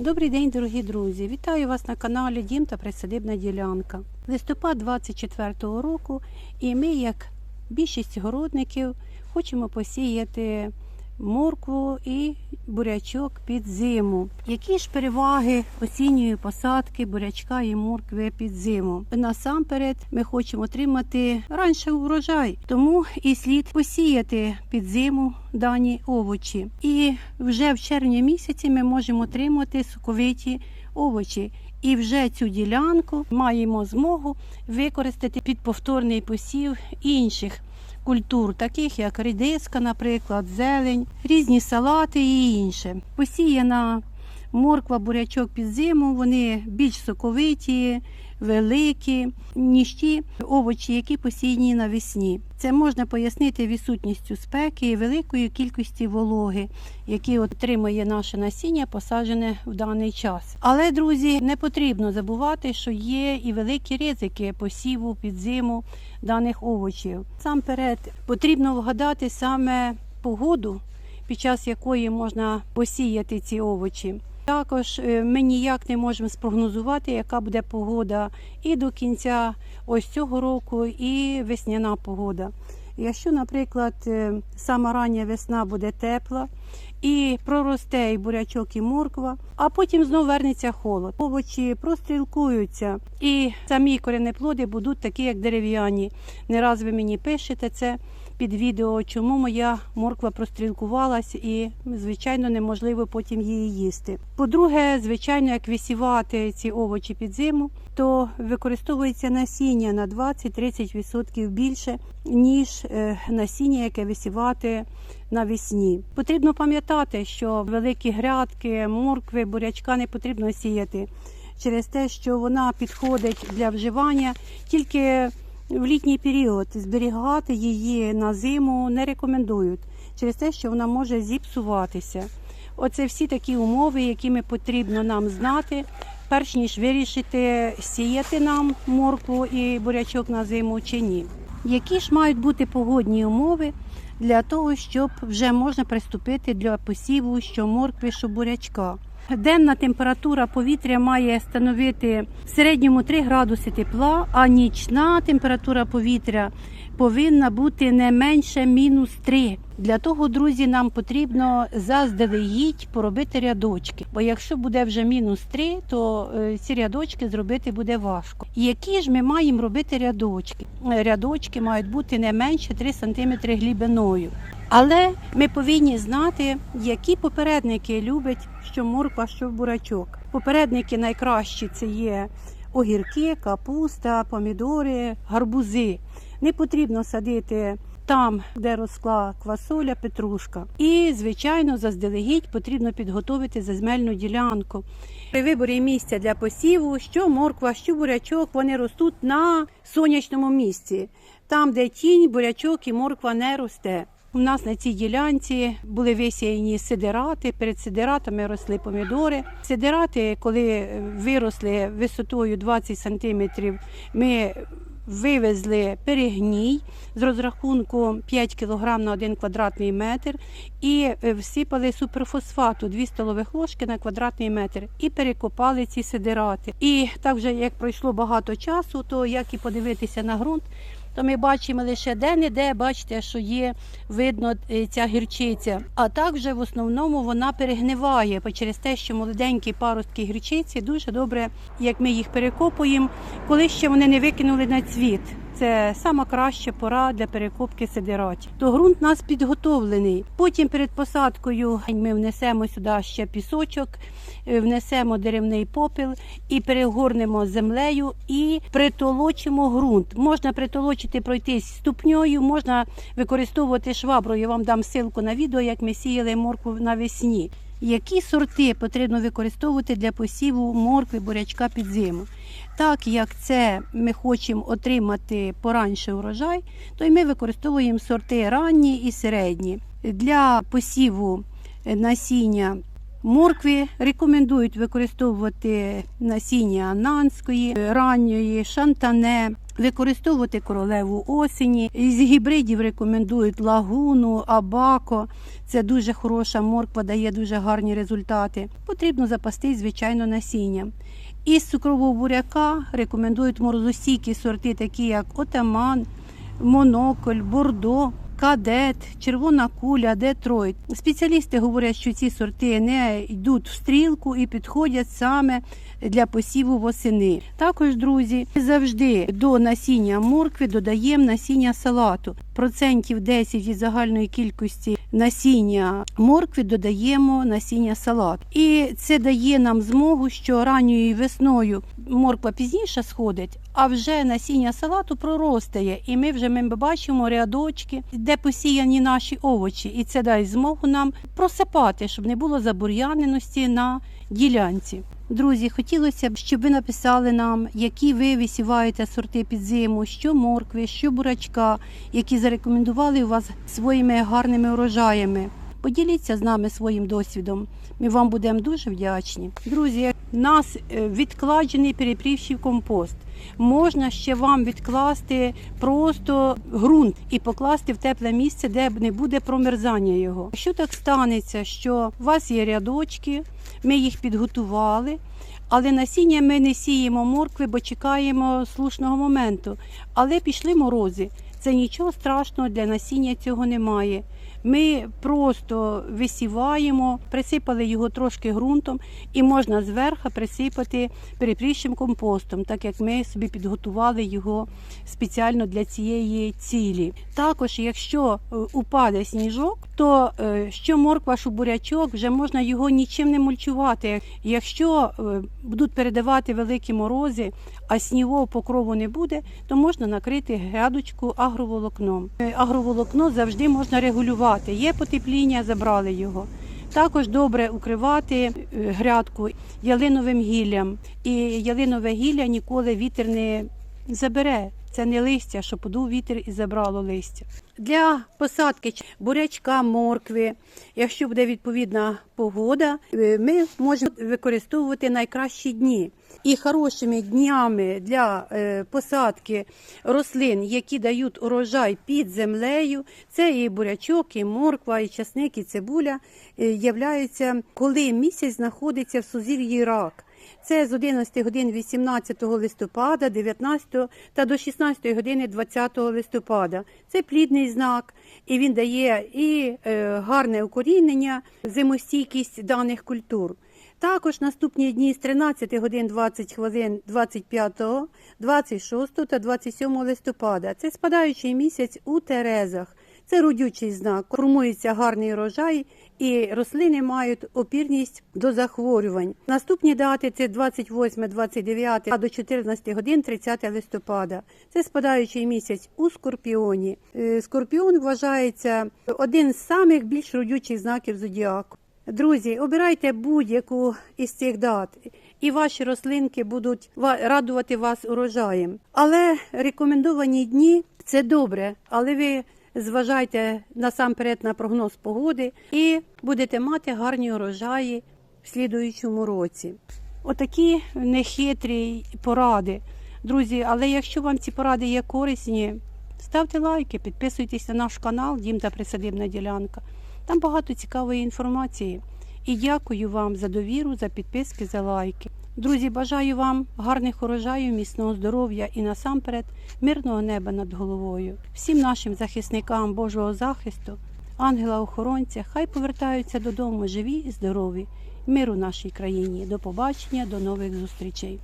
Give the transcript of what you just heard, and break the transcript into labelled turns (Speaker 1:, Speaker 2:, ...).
Speaker 1: Добрий день, дорогі друзі! Вітаю вас на каналі Дім та Присадибна ділянка. Листопад 24-го року, і ми, як більшість городників, хочемо посіяти моркву і бурячок під зиму. Які ж переваги осінньої посадки бурячка і моркви під зиму? Насамперед, ми хочемо отримати раніше урожай, тому і слід посіяти під зиму дані овочі. І вже в червні місяці ми можемо отримати соковиті овочі. І вже цю ділянку маємо змогу використати під повторний посів інших культур, таких як редиска, наприклад, зелень, різні салати і інше. Посіяна морква, бурячок під зиму, вони більш соковиті, великі, ніж ті овочі, які посіяні навесні. Це можна пояснити відсутністю спеки і великої кількості вологи, які отримує наше насіння, посаджене в даний час. Але, друзі, не потрібно забувати, що є і великі ризики посіву під зиму даних овочів. Сам перед потрібно вгадати саме погоду, під час якої можна посіяти ці овочі. Також е, ми ніяк не можемо спрогнозувати, яка буде погода і до кінця ось цього року, і весняна погода. Якщо, наприклад, е, сама рання весна буде тепла і проросте і бурячок, і морква, а потім знову вернеться холод. Овочі прострілкуються, і самі коренеплоди будуть такі, як дерев'яні. Не раз ви мені пишете це під відео, чому моя морква прострілкувалась і, звичайно, неможливо потім її їсти. По-друге, звичайно, як висівати ці овочі під зиму, то використовується насіння на 20-30% більше, ніж е, насіння, яке висівати навесні. Потрібно пам'ятати, що великі грядки, моркви, бурячка не потрібно сіяти через те, що вона підходить для вживання тільки в літній період. Зберігати її на зиму не рекомендують через те, що вона може зіпсуватися. Оце всі такі умови, якими потрібно нам знати, перш ніж вирішити, сіяти нам моркву і бурячок на зиму чи ні. Які ж мають бути погодні умови для того, щоб вже можна приступити для посіву що моркви, що бурячка? Денна температура повітря має становити в середньому 3 градуси тепла, а нічна температура повітря повинна бути не менше мінус 3. Для того, друзі, нам потрібно заздалегідь поробити рядочки. Бо якщо буде вже мінус 3, то е, ці рядочки зробити буде важко. Які ж ми маємо робити рядочки? Рядочки мають бути не менше 3 см глибиною. Але ми повинні знати, які попередники люблять що морква, що бурачок. Попередники найкращі це є огірки, капуста, помідори, гарбузи. Не потрібно садити там, де росла квасоля, петрушка. І, звичайно, заздалегідь потрібно підготувати зазмельну ділянку. При виборі місця для посіву, що морква, що бурячок, вони ростуть на сонячному місці. Там, де тінь, бурячок і морква не росте. У нас на цій ділянці були висіяні сидирати. Перед сидиратами росли помідори. Сидирати, коли виросли висотою 20 сантиметрів, ми вивезли перегній з розрахунку 5 кг на 1 квадратний метр і е, всипали суперфосфату 2 столових ложки на квадратний метр і перекопали ці сидирати. І так вже як пройшло багато часу, то як і подивитися на ґрунт, то ми бачимо лише де-не-де, бачите, що є видно е, ця гірчиця. А так вже в основному вона перегниває через те, що молоденькі паростки гірчиці дуже добре, як ми їх перекопуємо, коли ще вони не викинули на цвіт. Це сама краща пора для перекопки сидиратів. То ґрунт у нас підготовлений. Потім перед посадкою ми внесемо сюди ще пісочок, е, внесемо деревний попіл і перегорнемо землею і притолочимо ґрунт. Можна притолочити пройтись ступньою, можна використовувати швабру. Я вам дам ссылку на відео, як ми сіяли моркву навесні. Які сорти потрібно використовувати для посіву моркви, бурячка під зиму? Так як це ми хочемо отримати поранше урожай, то й ми використовуємо сорти ранні і середні. Для посіву насіння моркви рекомендують використовувати насіння ананської, ранньої, шантане, Використовувати королеву осені. Із гібридів рекомендують лагуну, абако. Це дуже хороша морква, дає дуже гарні результати. Потрібно запастись, звичайно, насінням. Із цукрового буряка рекомендують морозостійкі сорти, такі як отаман, монокль, бордо. Кадет, червона куля, Детройт. Спеціалісти говорять, що ці сорти не йдуть в стрілку і підходять саме для посіву восени. Також, друзі, завжди до насіння моркви додаємо насіння салату. Процентів 10 від загальної кількості насіння моркви додаємо насіння салату. І це дає нам змогу, що ранньою весною морква пізніше сходить, а вже насіння салату проростає. І ми вже ми бачимо рядочки, де посіяні наші овочі. І це дасть змогу нам просипати, щоб не було забур'яненості на ділянці. Друзі, хотілося б, щоб ви написали нам, які ви висіваєте сорти під зиму, що моркви, що бурачка, які зарекомендували у вас своїми гарними урожаями. Поділіться з нами своїм досвідом. Ми вам будемо дуже вдячні. Друзі, нас е, відкладений перепрівший компост. Можна ще вам відкласти просто ґрунт і покласти в тепле місце, де не буде промерзання його. Якщо так станеться, що у вас є рядочки, ми їх підготували, але насіння ми не сіємо моркви, бо чекаємо слушного моменту. Але пішли морози. Це нічого страшного для насіння цього немає. Ми просто висіваємо, присипали його трошки ґрунтом і можна зверху присипати перепріщим компостом, так як ми собі підготували його спеціально для цієї цілі. Також, якщо е, упаде сніжок, то е, що морква, що бурячок, вже можна його нічим не мульчувати. Якщо е, будуть передавати великі морози, а снігового покрову не буде, то можна накрити грядочку агроволокном. Агроволокно завжди можна регулювати. Є потепління, забрали його. Також добре укривати е, грядку ялиновим гіллям. І ялинове гілля ніколи вітер не забере. Це не листя, що подув вітер і забрало листя. Для посадки бурячка, моркви, якщо буде відповідна погода, е, ми можемо використовувати найкращі дні. І хорошими днями для е, посадки рослин, які дають урожай під землею, це і бурячок, і морква, і часник, і цибуля, е, являються, коли місяць знаходиться в сузір'ї рак. Це з 11 годин 18 листопада, 19 та до 16 години 20 листопада. Це плідний знак, і він дає і е, гарне укорінення, зимостійкість даних культур. Також наступні дні з 13 годин 20 хвилин 25, 26 та 27 листопада. Це спадаючий місяць у Терезах. Це родючий знак. Формується гарний урожай, і рослини мають опірність до захворювань. Наступні дати це 28, 29 а до 14 годин 30 листопада. Це спадаючий місяць у Скорпіоні. Е, Скорпіон вважається один з самих більш родючих знаків зодіаку. Друзі, обирайте будь-яку із цих дат, і ваші рослинки будуть радувати вас урожаєм. Але рекомендовані дні це добре, але ви зважайте насамперед на прогноз погоди і будете мати гарні урожаї в слідуючому році. Отакі нехитрі поради. Друзі, але якщо вам ці поради є корисні, ставте лайки, підписуйтесь на наш канал Дім та Присадибна ділянка. Там багато цікавої інформації. І дякую вам за довіру, за підписки, за лайки. Друзі, бажаю вам гарних урожаїв, міцного здоров'я і насамперед мирного неба над головою. Всім нашим захисникам Божого захисту, ангела-охоронця, хай повертаються додому живі і здорові. Миру нашій країні. До побачення, до нових зустрічей.